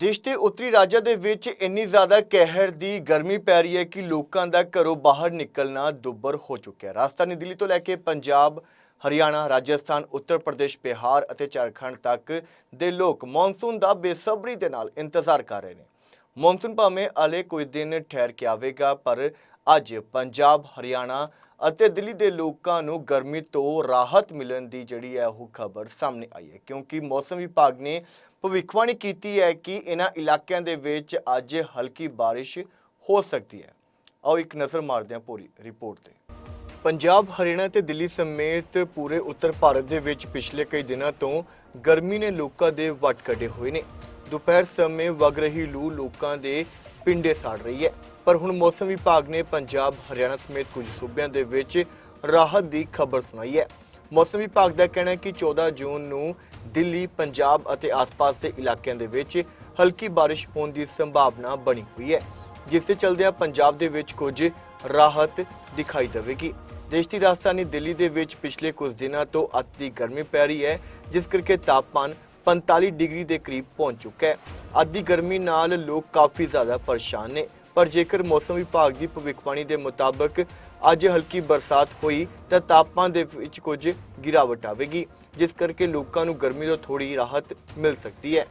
ਦੇਸ਼ ਦੇ ਉੱਤਰੀ ਰਾਜਾਂ ਦੇ ਵਿੱਚ ਇੰਨੀ ਜ਼ਿਆਦਾ ਕਹਿਰ ਦੀ ਗਰਮੀ ਪੈ ਰਹੀ ਹੈ ਕਿ ਲੋਕਾਂ ਦਾ ਘਰੋਂ ਬਾਹਰ ਨਿਕਲਣਾ ਦੁੱਬਰ ਹੋ ਚੁੱਕਿਆ ਹੈ। ਰਾਜਧਾਨੀ ਦਿੱਲੀ ਤੋਂ ਲੈ ਕੇ ਪੰਜਾਬ, ਹਰਿਆਣਾ, ਰਾਜਸਥਾਨ, ਉੱਤਰ ਪ੍ਰਦੇਸ਼, ਬਿਹਾਰ ਅਤੇ ਝਾਰਖੰਡ ਤੱਕ ਦੇ ਲੋਕ ਮੌਨਸੂਨ ਦਾ ਬੇਸਬਰੀ ਦੇ ਨਾਲ ਇੰਤਜ਼ਾਰ ਕਰ ਰਹੇ ਨੇ। ਮੌਨਸੂਨ ਭਾਵੇਂ ਅਲੇ ਕੁਝ ਦਿਨ ਠਹਿਰ ਕੇ ਆਵੇਗਾ, ਪਰ ਅੱਜ ਪੰਜਾਬ, ਹਰਿਆਣਾ ਅਤੇ ਦਿੱਲੀ ਦੇ ਲੋਕਾਂ ਨੂੰ ਗਰਮੀ ਤੋਂ ਰਾਹਤ ਮਿਲਣ ਦੀ ਜਿਹੜੀ ਹੈ ਉਹ ਖਬਰ ਸਾਹਮਣੇ ਆਈ ਹੈ। ਕਿਉਂਕਿ ਮੌਸਮ ਵਿਭਾਗ ਨੇ ਭਵਿੱਖਬਾਣੀ ਕੀਤੀ ਹੈ ਕਿ ਇਹਨਾਂ ਇਲਾਕਿਆਂ ਦੇ ਵਿੱਚ ਅੱਜ ਹਲਕੀ ਬਾਰਿਸ਼ ਹੋ ਸਕਦੀ ਹੈ। ਆਓ ਇੱਕ ਨਜ਼ਰ ਮਾਰਦੇ ਹਾਂ ਪੂਰੀ ਰਿਪੋਰਟ ਤੇ। ਪੰਜਾਬ, ਹਰਿਆਣਾ ਤੇ ਦਿੱਲੀ ਸਮੇਤ ਪੂਰੇ ਉੱਤਰ ਭਾਰਤ ਦੇ ਵਿੱਚ ਪਿਛਲੇ ਕਈ ਦਿਨਾਂ ਤੋਂ ਗਰਮੀ ਨੇ ਲੋਕਾਂ ਦੇ ਵੱਟ ਕੱਢੇ ਹੋਏ ਨੇ। ਦੁਪਹਿਰ ਸਮੇਂ ਵਗ ਰਹੀ ਲੂ ਲੋਕਾਂ ਦੇ ਪਿੰਡੇ ਸਾੜ ਰਹੀ ਹੈ। ਪਰ ਹੁਣ ਮੌਸਮ ਵਿਭਾਗ ਨੇ ਪੰਜਾਬ, ਹਰਿਆਣਾ ਸਮੇਤ ਕੁਝ ਸੂਬਿਆਂ ਦੇ ਵਿੱਚ ਰਾਹਤ ਦੀ ਖਬਰ ਸੁਣਾਈ ਹੈ। ਮੌਸਮ ਵਿਭਾਗ ਦਾ ਕਹਿਣਾ ਹੈ ਕਿ 14 ਜੂਨ ਨੂੰ ਦਿੱਲੀ, ਪੰਜਾਬ ਅਤੇ ਆਸ-ਪਾਸ ਦੇ ਇਲਾਕਿਆਂ ਦੇ ਵਿੱਚ ਹਲਕੀ ਬਾਰਿਸ਼ ਹੋਣ ਦੀ ਸੰਭਾਵਨਾ ਬਣੀ ਹੋਈ ਹੈ, ਜਿਸ ਦੇ ਚਲਦਿਆਂ ਪੰਜਾਬ ਦੇ ਵਿੱਚ ਕੁਝ ਰਾਹਤ ਦਿਖਾਈ ਦੇਵੇਗੀ। ਦੇਸ਼ ਦੀ ਰਾਜਧਾਨੀ ਦਿੱਲੀ ਦੇ ਵਿੱਚ ਪਿਛਲੇ ਕੁਝ ਦਿਨਾਂ ਤੋਂ ਅਤੀ ਗਰਮੀ ਪੈ ਰਹੀ ਹੈ, ਜਿਸ ਕਰਕੇ ਤਾਪਮਾਨ 45 ਡਿਗਰੀ ਦੇ ਕਰੀਬ ਪਹੁੰਚ ਚੁੱਕਾ ਹੈ। ਅੱਧੀ ਗਰਮੀ ਨਾਲ ਲੋਕ ਕਾਫੀ ਜ਼ਿਆਦਾ ਪਰੇਸ਼ਾਨ ਨੇ। ਪਰ ਜੇਕਰ ਮੌਸਮ ਵਿਭਾਗ ਦੀ ਭਵਿੱਖਬਾਣੀ ਦੇ ਮੁਤਾਬਕ ਅੱਜ ਹਲਕੀ ਬਰਸਾਤ ਹੋਈ ਤਾਂ ਤਾਪਮਾਨ ਦੇ ਵਿੱਚ ਕੁਝ ਗਿਰਾਵਟ ਆਵੇਗੀ ਜਿਸ ਕਰਕੇ ਲੋਕਾਂ ਨੂੰ ਗਰਮੀ ਤੋਂ ਥੋੜੀ ਰਾਹਤ ਮਿਲ ਸਕਦੀ ਹੈ।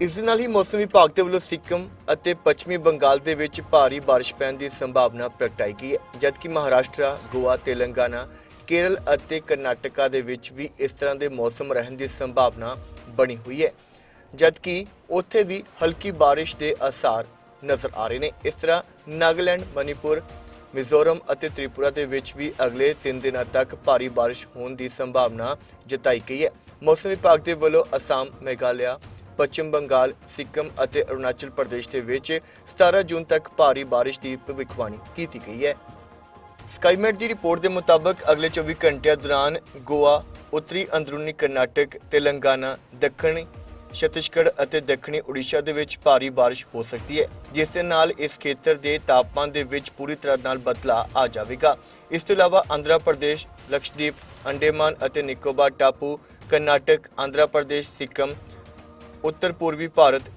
ਇਸ ਦੇ ਨਾਲ ਹੀ ਮੌਸਮ ਵਿਭਾਗ ਦੇ ਵੱਲੋਂ ਸਿੱਕਮ ਅਤੇ ਪੱਛਮੀ ਬੰਗਾਲ ਦੇ ਵਿੱਚ ਭਾਰੀ ਬਾਰਿਸ਼ ਪੈਣ ਦੀ ਸੰਭਾਵਨਾ ਪ੍ਰਗਟਾਈ ਗਈ ਹੈ ਜਦਕਿ ਮਹਾਰਾਸ਼ਟਰ, ਗੋਆ, ਤੇਲੰਗਾਨਾ, ਕੇਰਲ ਅਤੇ ਕਰਨਾਟਕਾ ਦੇ ਵਿੱਚ ਵੀ ਇਸ ਤਰ੍ਹਾਂ ਦੇ ਮੌਸਮ ਰਹਿਣ ਦੀ ਸੰਭਾਵਨਾ ਬਣੀ ਹੋਈ ਹੈ। ਜਦਕਿ ਉੱਥੇ ਵੀ ਹਲਕੀ ਬਾਰਿਸ਼ ਦੇ ਅਸਾਰ ਨਜ਼ਰ ਆ ਰਹੇ ਨੇ। ਇਸ ਤਰ੍ਹਾਂ ਨਾਗਾਲੈਂਡ, ਮਨੀਪੁਰ, ਮਿਜ਼ੋਰਮ ਅਤੇ ਤ੍ਰਿਪੁਰਾ ਦੇ ਵਿੱਚ ਵੀ ਅਗਲੇ 3 ਦਿਨਾਂ ਤੱਕ ਭਾਰੀ ਬਾਰਿਸ਼ ਹੋਣ ਦੀ ਸੰਭਾਵਨਾ ਜਤਾਈ ਗਈ ਹੈ। ਮੌਸਮ ਵਿਭਾਗ ਦੇ ਵੱਲੋਂ ਅਸਾਮ, ਮੇਘਾਲਿਆ, ਪੱਛਮ ਬੰਗਾਲ, ਸਿੱਕਮ ਅਤੇ ਅਰੁਣਾਚਲ ਪ੍ਰਦੇਸ਼ ਦੇ ਵਿੱਚ 17 ਜੂਨ ਤੱਕ ਭਾਰੀ ਬਾਰਿਸ਼ ਦੀ ਭਵਿੱਖਬਾਣੀ ਕੀਤੀ ਗਈ ਹੈ। ਸਕਾਈਮੈਟ ਦੀ ਰਿਪੋਰਟ ਦੇ ਮੁਤਾਬਕ ਅਗਲੇ 24 ਘੰਟਿਆਂ ਦੌਰਾਨ ਗੋਆ, ਉੱਤਰੀ ਅੰਦਰੂਨੀ ਕਰਨਾਟਕ, ਤੇਲੰਗਾਨਾ, ਦੱਖਣੀ ਛੱਤੀਸਗੜ੍ਹ ਅਤੇ ਦੱਖਣੀ ਓਡੀਸ਼ਾ ਦੇ ਵਿੱਚ ਭਾਰੀ ਬਾਰਿਸ਼ ਹੋ ਸਕਦੀ ਹੈ ਜਿਸ ਦੇ ਨਾਲ ਇਸ ਖੇਤਰ ਦੇ ਤਾਪਮਾਨ ਦੇ ਵਿੱਚ ਪੂਰੀ ਤਰ੍ਹਾਂ ਨਾਲ ਬਦਲਾਅ ਆ ਜਾਵੇਗਾ। ਇਸ ਤੋਂ ਇਲਾਵਾ ਆਂਧਰਾ ਪ੍ਰਦੇਸ਼, ਲਕਸ਼ਦੀਪ, ਅੰਡੇਮਾਨ ਅਤੇ ਨਿਕੋਬਾਰ ਟਾਪੂ, ਕਰਨਾਟਕ, ਆਂਧਰਾ ਪ੍ਰਦੇਸ਼, ਸਿੱਕਮ, ਉੱਤਰ ਪੂਰਬੀ ਭਾਰਤ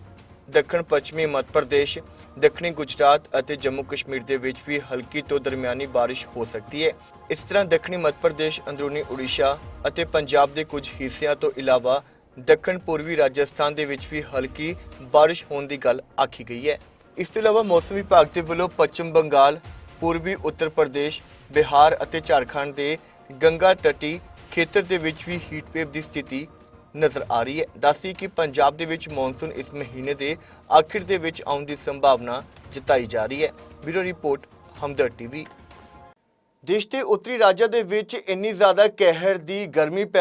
ਦੱਖਣ ਪੱਛਮੀ ਮੱਧ ਪ੍ਰਦੇਸ਼ ਦੱਖਣੀ ਗੁਜਰਾਤ ਅਤੇ ਜੰਮੂ ਕਸ਼ਮੀਰ ਦੇ ਵਿੱਚ ਵੀ ਹਲਕੀ ਤੋਂ ਦਰਮਿਆਨੀ ਬਾਰਿਸ਼ ਹੋ ਸਕਦੀ ਹੈ। ਇਸ ਤਰ੍ਹਾਂ ਦੱਖਣੀ ਮੱਧ ਪ੍ਰਦੇਸ਼, ਅੰਦਰੂਨੀ ਉੜੀਸਾ ਅਤੇ ਪੰਜਾਬ ਦੇ ਕੁਝ ਹਿੱਸਿਆਂ ਤੋਂ ਇਲਾਵਾ ਦੱਖਣ ਪੂਰਬੀ ਰਾਜਸਥਾਨ ਦੇ ਵਿੱਚ ਵੀ ਹਲਕੀ ਬਾਰਿਸ਼ ਹੋਣ ਦੀ ਗੱਲ ਆਖੀ ਗਈ ਹੈ। ਇਸ ਤੋਂ ਇਲਾਵਾ ਮੌਸਮ ਵਿਭਾਗ ਦੇ ਵੱਲੋਂ ਪੱਛਮ ਬੰਗਾਲ, ਪੂਰਬੀ ਉੱਤਰ ਪ੍ਰਦੇਸ਼, ਬਿਹਾਰ ਅਤੇ ਝਾਰਖੰਡ ਦੇ ਗੰਗਾ ਤਟੀ ਖੇਤਰ ਦੇ ਵਿੱਚ ਵੀ ਹੀਟ ਵੇਵ ਦੀ ਸਥਿਤੀ ਨਜ਼ਰ ਆ ਰਹੀ ਹੈ। ਦੱਸੀ ਕਿ ਪੰਜਾਬ ਦੇ ਵਿੱਚ ਮੌਨਸੂਨ ਇਸ ਮਹੀਨੇ ਦੇ ਆਖਿਰ ਦੇ ਵਿੱਚ ਆਉਣ ਦੀ ਸੰਭਾਵਨਾ ਜਤਾਈ ਜਾ ਰਹੀ ਹੈ। Bureau report, Hamdard TV. ਦੇਸ਼ ਦੇ ਉੱਤਰੀ ਰਾਜਾਂ ਦੇ ਵਿੱਚ ਇੰਨੀ ਜ਼ਿਆਦਾ ਕਹਿਰ ਦੀ ਗਰਮੀ ਪੈ